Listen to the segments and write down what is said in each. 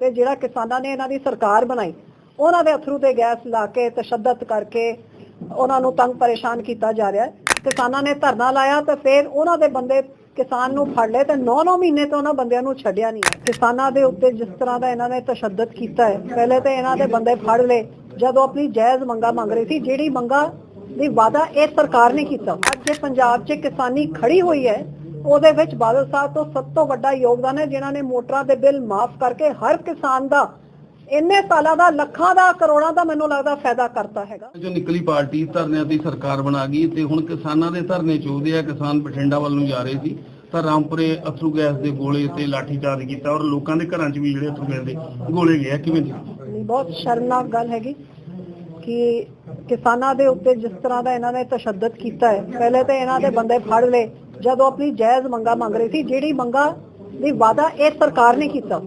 ਤੇ ਜਿਹੜਾ ਕਿਸਾਨਾਂ ਨੇ ਇਹਨਾਂ ਦੀ ਸਰਕਾਰ ਬਣਾਈ, ਉਹਨਾਂ ਦੇ ਅਥਰੂ ਤੇ ਗੈਸ ਲਾ ਕੇ ਤਸ਼ੱਦਦ ਕਰਕੇ ਉਹਨਾਂ ਨੂੰ ਤੰਗ ਪਰੇਸ਼ਾਨ ਕੀਤਾ ਜਾ ਰਿਹਾ ਹੈ। ਕਿਸਾਨਾਂ ਨੇ ਧਰਨਾ ਲਾਇਆ ਤੇ ਫਿਰ ਉਹਨਾਂ ਦੇ ਬੰਦੇ ਕਿਸਾਨ ਨੂੰ ਫੜ ਲਏ ਤੇ 9-9 ਮਹੀਨੇ ਤੋਂ ਉਹਨਾਂ ਬੰਦਿਆਂ ਨੂੰ ਛੱਡਿਆ ਨਹੀਂ। ਕਿਸਾਨਾਂ ਦੇ ਉੱਤੇ ਜਿਸ ਤਰ੍ਹਾਂ ਦਾ ਇਹਨਾਂ ਨੇ ਤਸ਼ੱਦਦ ਕੀਤਾ ਹੈ, ਪਹਿਲੇ ਤੇ ਇਹਨਾਂ ਦੇ ਬੰਦੇ ਫੜ ਲਏ, ਜਦੋਂ ਆਪਣੀ ਜਾਇਜ਼ ਮੰਗਾ ਮੰਗ ਰਹੀ ਸੀ, ਜਿਹੜੀ ਮੰਗਾ ਦੀ ਵਾਅਦਾ ਇਹ ਸਰਕਾਰ ਨੇ ਕੀਤਾ। ਅੱਜ ਜੇ ਪੰਜਾਬ 'ਚ ਕਿਸਾਨੀ ਖੜੀ ਹੋਈ ਹੈ ਉਹਦੇ ਵਿੱਚ ਬਾਦਲ ਸਾਹਿਬ ਤੋਂ ਸਭ ਤੋਂ ਵੱਡਾ ਯੋਗਦਾਨ ਹੈ ਜਿਨ੍ਹਾਂ ਨੇ ਮੋਟਰਾਂ ਦੇ ਬਿੱਲ ਮਾਫ ਕਰਕੇ ਹਰ ਕਿਸਾਨ ਦਾ ਇੰਨੇ ਸਾਲਾਂ ਦਾ ਲੱਖਾਂ ਦਾ ਕਰੋੜਾਂ ਦਾ ਮੈਨੂੰ ਲੱਗਦਾ ਫਾਇਦਾ ਕਰਤਾ ਹੈਗਾ। ਜੋ ਨਿਕਲੀ ਪਾਰਟੀ ਧਰਨਿਆਂ ਦੀ ਸਰਕਾਰ ਬਣਾ ਗਈ ਤੇ ਹੁਣ ਕਿਸਾਨਾਂ ਦੇ ਧਰਨੇ ਚੋਦੇ ਆ ਕਿਸਾਨ ਬਠਿੰਡਾ ਵੱਲ ਨੂੰ ਜਾ ਰਹੇ ਸੀ ਤਾਂ ਰਾਮਪੁਰੇ ਅਥਰੂ ਗੈਸ ਦੇ ਗੋਲੇ ਤੇ ਲਾਠੀਚਾਰਜ ਕੀਤਾ ਔਰ ਲੋਕਾਂ ਦੇ ਘਰਾਂ 'ਚ ਵੀ ਜਿਹੜੇ ਅਥਰੂ ਗੈਸ ਦੇ ਗੋਲੇ ਗਏ ਕਿਵੇਂ ਦੀ ਬਹੁਤ ਸ਼ਰਮਨਾਕ ਗੱਲ ਹੈਗੀ ਕਿ ਕਿਸਾਨਾਂ ਦੇ ਉੱਤੇ ਜਿਸ ਤਰ੍ਹਾਂ ਦਾ ਇਹਨਾਂ ਨੇ ਤਸ਼ੱਦਦ ਕੀਤਾ ਹੈ ਪਹਿਲੇ ਤੇ ਇਹਨਾਂ ਦੇ ਬੰਦੇ ਫੜ ਲਏ ਜਦੋਂ ਆਪਣੀ ਜਾਇਜ਼ ਮੰਗਾ ਮੰਗ ਰਹੀ ਸੀ, ਜਿਹੜੀ ਮੰਗਾ ਦੀ ਵਾਅਦਾ ਇਹ ਸਰਕਾਰ ਨੇ ਕੀਤਾ।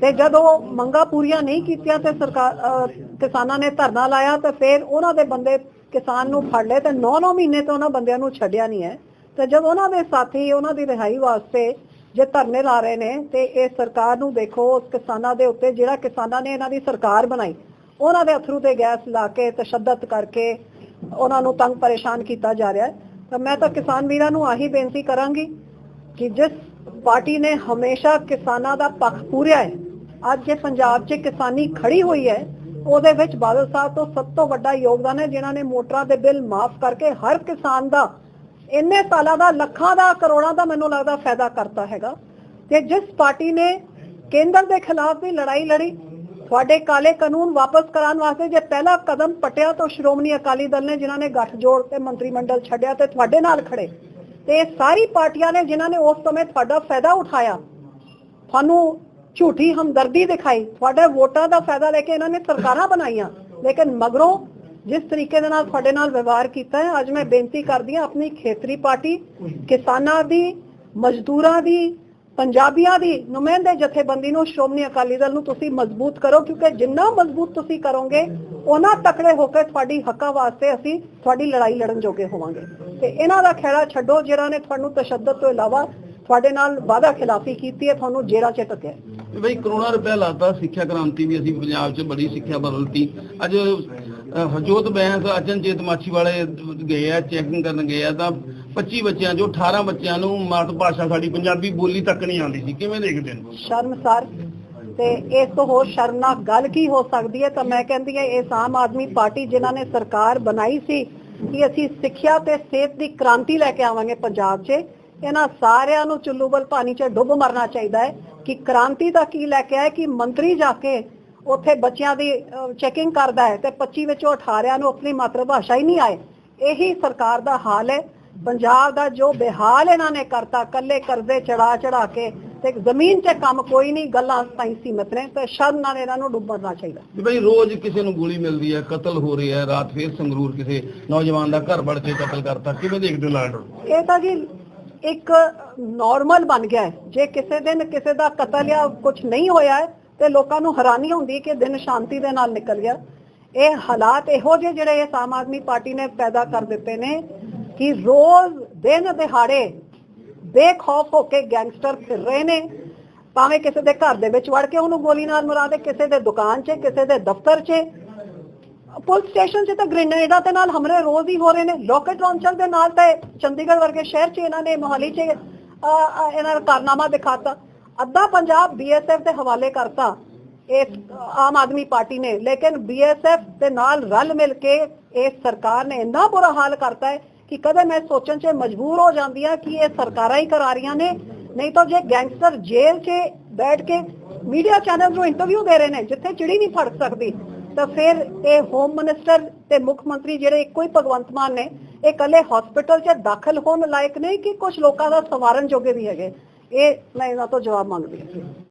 ਤੇ ਜਦੋਂ ਮੰਗਾ ਪੂਰੀਆਂ ਨਹੀਂ ਕੀਤੀਆਂ ਤੇ ਸਰਕਾਰ ਕਿਸਾਨਾਂ ਨੇ ਧਰਨਾ ਲਾਇਆ ਤੇ ਫਿਰ ਉਹਨਾਂ ਦੇ ਬੰਦੇ ਕਿਸਾਨ ਨੂੰ ਫੜ ਲਏ ਤੇ 9-9 ਮਹੀਨੇ ਤੋਂ ਉਹਨਾਂ ਬੰਦਿਆਂ ਨੂੰ ਛੱਡਿਆ ਨਹੀਂ ਹੈ। ਤੇ ਜਦ ਉਹਨਾਂ ਦੇ ਸਾਥੀ, ਉਹਨਾਂ ਦੀ ਰਿਹਾਈ ਵਾਸਤੇ ਜੇ ਧਰਨੇ ਲਾ ਰਹੇ ਨੇ ਤੇ ਇਹ ਸਰਕਾਰ ਨੂੰ ਦੇਖੋ, ਉਸ ਕਿਸਾਨਾਂ ਦੇ ਉੱਤੇ ਜਿਹੜਾ ਕਿਸਾਨਾਂ ਨੇ ਇਹਨਾਂ ਦੀ ਸਰਕਾਰ ਬਣਾਈ, ਉਹਨਾਂ ਦੇ ਅਥਰੂ ਤੇ ਗੈਸ ਲਾ ਕੇ ਤਸ਼ੱਦਦ ਕਰਕੇ ਉਹਨਾਂ ਨੂੰ ਤੰਗ ਪਰੇਸ਼ਾਨ ਕੀਤਾ ਜਾ ਰਿਹਾ ਹੈ। ਤਾਂ ਮੈਂ ਤਾਂ ਕਿਸਾਨ ਵੀਰਾਂ ਨੂੰ ਆਹੀ ਬੇਨਤੀ ਕਰਾਂਗੀ ਕਿ ਜਿਸ ਪਾਰਟੀ ਨੇ ਹਮੇਸ਼ਾ ਕਿਸਾਨਾਂ ਦਾ ਪੱਖ ਪੂਰਿਆ ਹੈ, ਅੱਜ ਜੇ ਪੰਜਾਬ 'ਚ ਕਿਸਾਨੀ ਖੜੀ ਹੋਈ ਹੈ, ਉਹਦੇ ਵਿੱਚ ਬਾਦਲ ਸਾਹਿਬ ਤੋਂ ਸਭ ਤੋਂ ਵੱਡਾ ਯੋਗਦਾਨ ਹੈ, ਜਿਨ੍ਹਾਂ ਨੇ ਮੋਟਰਾਂ ਦੇ ਬਿੱਲ ਮਾਫ ਕਰਕੇ ਹਰ ਕਿਸਾਨ ਦਾ, ਇੰਨੇ ਸਾਲਾਂ ਦਾ, ਲੱਖਾਂ ਦਾ, ਕਰੋੜਾਂ ਦਾ ਮੈਨੂੰ ਲੱਗਦਾ ਫਾਇਦਾ ਕਰਤਾ ਹੈਗਾ। ਤੇ ਜਿਸ ਪਾਰਟੀ ਨੇ ਕੇਂਦਰ ਦੇ ਖਿਲਾਫ ਵੀ ਲੜਾਈ ਲੜੀ ਤੁਹਾਡੇ ਕਾਲੇ ਕਾਨੂੰਨ ਵਾਪਸ ਕਰਾਉਣ ਵਾਸਤੇ ਜੇ ਪਹਿਲਾ ਕਦਮ ਪਟਿਆ ਤਾਂ ਸ਼੍ਰੋਮਣੀ ਅਕਾਲੀ ਦਲ ਨੇ ਜਿਨ੍ਹਾਂ ਨੇ ਗੱਠਜੋੜ ਤੇ ਮੰਤਰੀ ਮੰਡਲ ਛੱਡਿਆ ਤੇ ਤੁਹਾਡੇ ਨਾਲ ਖੜੇ। ਤੇ ਸਾਰੀ ਪਾਰਟੀਆਂ ਨੇ ਜਿਨ੍ਹਾਂ ਨੇ ਉਸ ਸਮੇਂ ਤੁਹਾਡਾ ਫਾਇਦਾ ਉਠਾਇਆ। ਤੁਹਾਨੂੰ ਝੂਠੀ ਹਮਦਰਦੀ ਦਿਖਾਈ। ਤੁਹਾਡੇ ਵੋਟਾਂ ਦਾ ਫਾਇਦਾ ਲੈ ਕੇ ਇਹਨਾਂ ਨੇ ਸਰਕਾਰਾਂ ਬਣਾਈਆਂ। ਲੇਕਿਨ ਮਗਰੋਂ ਜਿਸ ਤਰੀਕੇ ਦੇ ਨਾਲ ਤੁਹਾਡੇ ਨਾਲ ਵਿਵਹਾਰ ਕੀਤਾ ਹੈ, ਅੱਜ ਮੈਂ ਬੇਨਤੀ ਕਰਦੀ ਹਾਂ ਆਪਣੀ ਖੇਤਰੀ ਪਾਰਟੀ ਕਿਸਾਨਾਂ ਦੀ, ਮਜ਼ਦੂਰਾਂ ਦੀ ਪੰਜਾਬੀਆਂ ਦੀ ਨੁਮਾਇੰਦੇ ਜਥੇਬੰਦੀ ਨੂੰ ਸ਼੍ਰੋਮਣੀ ਅਕਾਲੀ ਦਲ ਨੂੰ ਤੁਸੀਂ ਮਜ਼ਬੂਤ ਕਰੋ ਕਿਉਂਕਿ ਜਿੰਨਾ ਮਜ਼ਬੂਤ ਤੁਸੀਂ ਕਰੋਗੇ ਉਹਨਾਂ ਤਕੜੇ ਹੋ ਕੇ ਤੁਹਾਡੀ ਹੱਕਾਂ ਵਾਸਤੇ ਅਸੀਂ ਤੁਹਾਡੀ ਲੜਾਈ ਲੜਨ ਜੋਗੇ ਹੋਵਾਂਗੇ। ਤੇ ਇਹਨਾਂ ਦਾ ਖਹਿੜਾ ਛੱਡੋ ਜਿਹੜਾ ਨੇ ਤੁਹਾਨੂੰ ਤਸ਼ੱਦਦ ਤੋਂ ਇਲਾਵਾ ਤੁਹਾਡੇ ਨਾਲ ਵਾਅਦਾ ਖਿਲਾਫੀ ਕੀਤੀ ਹੈ ਤੁਹਾਨੂੰ ਜੇਰਾ ਚ ਟਕਿਆ ਬਈ ਕਰੋਨਾ ਰੁਪਇਆ ਲਾਤਾ ਸਿੱਖਿਆ ਕ੍ਰਾਂਤੀ ਵੀ ਅਸੀਂ ਪੰਜਾਬ 'ਚ ਬੜੀ ਸਿੱਖਿਆ ਬਦਲਤੀ। ਅੱਜ ਅਹ, ਹਰਜੋਤ ਬੈਂਸ ਅਚਨਚੇਤ ਮਾਛੀ ਵਾਲੇ ਗਏ ਆ ਚੈਕਿੰਗ ਕਰਨ ਗਏ ਆ ਤਾਂ 25 ਬੱਚਿਆਂ ਜੋ 18 ਬੱਚਿਆਂ ਨੂੰ ਮਾਤ ਭਾਸ਼ਾ ਸਾਡੀ ਪੰਜਾਬੀ ਬੋਲੀ ਤੱਕ ਨਹੀਂ ਆਉਂਦੀ ਸੀ। ਕਿਵੇਂ ਦੇਖਦੇ ਨੇ ਸ਼ਰਮਸਾਰ ਤੇ ਇਸ ਤੋਂ ਹੋਰ ਸ਼ਰਮਨਾਕ ਗੱਲ ਕੀ ਹੋ ਸਕਦੀ ਹੈ? ਤਾਂ ਮੈਂ ਕਹਿੰਦੀ ਹਾਂ, ਇਸ ਆਮ ਆਦਮੀ ਪਾਰਟੀ ਜਿਨ੍ਹਾਂ ਨੇ ਸਰਕਾਰ ਬਣਾਈ ਸੀ ਕਿ ਅਸੀਂ ਸਿੱਖਿਆ ਤੇ ਸਿਹਤ ਦੀ ਕ੍ਰਾਂਤੀ ਲੈ ਕੇ ਆਵਾਂਗੇ ਪੰਜਾਬ 'ਚ, ਇਹਨਾਂ ਸਾਰਿਆਂ ਨੂੰ ਚੁੱਲੂਬਲ ਪਾਣੀ 'ਚ ਡੁੱਬ ਮਰਨਾ ਚਾਹੀਦਾ ਹੈ ਕਿ ਕ੍ਰਾਂਤੀ ਦਾ ਕੀ ਲੈ ਕੇ ਆਏ, ਕਿ ਮੰਤਰੀ ਜਾ ਕੇ ਉੱਥੇ ਬੱਚਿਆਂ ਦੀ ਚੈਕਿੰਗ ਕਰਦਾ ਹੈ ਤੇ 25 ਵਿੱਚੋਂ 18 ਨੂੰ ਆਪਣੀ ਮਾਤਰ ਭਾਸ਼ਾ ਹੀ ਨਹੀਂ ਆਏ। ਇਹੀ ਸਰਕਾਰ ਦਾ ਹਾਲ ਹੈ। ਪੰਜਾਬ ਦਾ ਜੋ ਬਿਹਾਲ ਇਹਨਾਂ ਨੇ ਕਰਤਾ ਕੱਲੇ ਕਰਜ਼ੇ ਚੜਾ ਚੜਾ ਕੇ ਤੇ ਜ਼ਮੀਨ 'ਤੇ ਕੰਮ ਕੋਈ ਨਹੀਂ ਗੱਲਾਂ ਤਾਈਂ ਸੀਮਤ ਨੇ ਤੇ ਸ਼ਰਮ ਨਾਲ ਇਹਨਾਂ ਨੂੰ ਡੁੱਬਣਾ ਚਾਹੀਦਾ। ਵੀ ਬਈ ਰੋਜ਼ ਕਿਸੇ ਨੂੰ ਗੋਲੀ ਮਿਲਦੀ ਹੈ ਕਤਲ ਹੋ ਰਿਹਾ ਹੈ ਰਾਤ ਫੇਰ ਸੰਗਰੂਰ ਕਿਸੇ ਨੌਜਵਾਨ ਦਾ ਘਰ ਵੜ ਕੇ ਕਤਲ ਕਰਤਾ ਕਿਵੇਂ ਦੇਖਦੇ ਲਾਡ ਇਹ ਤਾਂ ਜੀ ਇੱਕ ਨਾਰਮਲ ਬਣ ਗਿਆ ਹੈ। ਜੇ ਕਿਸੇ ਦਿਨ ਕਿਸੇ ਦਾ ਕਤਲ ਜਾਂ ਕੁਝ ਨਹੀਂ ਹੋਇਆ ਤੇ ਲੋਕਾਂ ਨੂੰ ਹੈਰਾਨੀ ਹੁੰਦੀ ਕਿ ਦਿਨ ਸ਼ਾਂਤੀ ਦੇ ਨਾਲ ਨਿਕਲ ਗਿਆ। ਇਹ ਹਾਲਾਤ ਇਹੋ ਜਿਹੇ ਜਿਹੜੇ ਆਮ ਆਦਮੀ ਪਾਰਟੀ ਨੇ ਪੈਦਾ ਕਰ ਦਿੱਤੇ ਨੇ ਕਿ ਰੋਜ਼ ਦਿਨ ਦਿਹਾੜੇ ਬੇਖੌਫ ਹੋ ਕੇ ਗੈਂਗਸਟਰ ਫਿਰ ਰਹੇ ਨੇ। ਭਾਵੇਂ ਕਿਸੇ ਦੇ ਘਰ ਦੇ ਵਿੱਚ ਵੜ ਕੇ ਉਹਨੂੰ ਗੋਲੀ ਨਾਲ ਮਰਾ ਦੇ ਕਿਸੇ ਦੇ ਦੁਕਾਨ 'ਚ ਕਿਸੇ ਦੇ ਦਫ਼ਤਰ 'ਚ। ਪੁਲਿਸ ਸਟੇਸ਼ਨ 'ਚ ਤਾਂ ਗ੍ਰੇਨੇਡਾਂ ਦੇ ਨਾਲ ਹਮਲੇ ਰੋਜ਼ ਹੀ ਹੋ ਰਹੇ ਨੇ। ਰੌਕਟ ਲਾਂਚਰ ਦੇ ਨਾਲ ਤਾਂ ਚੰਡੀਗੜ੍ਹ ਵਰਗੇ ਸ਼ਹਿਰ 'ਚ ਇਹਨਾਂ ਨੇ ਮੋਹਾਲੀ 'ਚ ਅਹ, ਇਹਨਾਂ ਦਾ ਕਾਰਨਾਮਾ ਦਿਖਾਤਾ। ਅੱਧਾ ਪੰਜਾਬ ਬੀਐਸਐਫ ਦੇ ਹਵਾਲੇ ਕਰਤਾ। ਇਸ ਆਮ ਆਦਮੀ ਪਾਰਟੀ ਨੇ। ਲੇਕਿਨ ਬੀਐਸਐਫ ਦੇ ਨਾਲ ਰਲ ਮਿਲ ਕੇ ਇਸ ਸਰਕਾਰ ਨੇ ਇੰਨਾ ਬੁਰਾ ਹਾਲ ਕਰਤਾ ਹੈ ਕਿ ਕਦੇ ਮੈਂ ਸੋਚਣ 'ਚ ਮਜਬੂਰ ਹੋ ਜਾਂਦੀ ਹਾਂ ਕਿ ਇਹ ਸਰਕਾਰਾਂ ਹੀ ਕਰਾ ਰਹੀਆਂ ਨੇ। ਨਹੀਂ ਤਾਂ ਜੇ ਗੈਂਗਸਟਰ ਜੇਲ੍ਹ 'ਚ ਬੈਠ ਕੇ ਮੀਡੀਆ ਚੈਨਲ ਨੂੰ ਇੰਟਰਵਿਊ ਦੇ ਰਹੇ ਨੇ, ਜਿੱਥੇ ਚਿੜੀ ਨਹੀਂ ਫੜ ਸਕਦੀ, ਤਾਂ ਫਿਰ ਇਹ ਹੋਮ ਮਿਨਿਸਟਰ ਤੇ ਮੁੱਖ ਮੰਤਰੀ ਜਿਹੜੇ ਇੱਕੋ ਹੀ ਭਗਵੰਤ ਮਾਨ ਨੇ, ਇਹ ਕੱਲੇ ਹਸਪੀਟਲ 'ਚ ਦਾਖਲ ਹੋਣ ਲਾਇਕ ਨਹੀਂ ਕਿ ਕੁਝ ਲੋਕਾਂ ਦਾ ਸਵਾਰਨ ਜੋਗੇ ਵੀ ਹੈਗੇ। ਇਹ ਮੈਂ ਇਹਨਾਂ ਤੋਂ ਜਵਾਬ ਮੰਗਦੀ ਹਾਂ।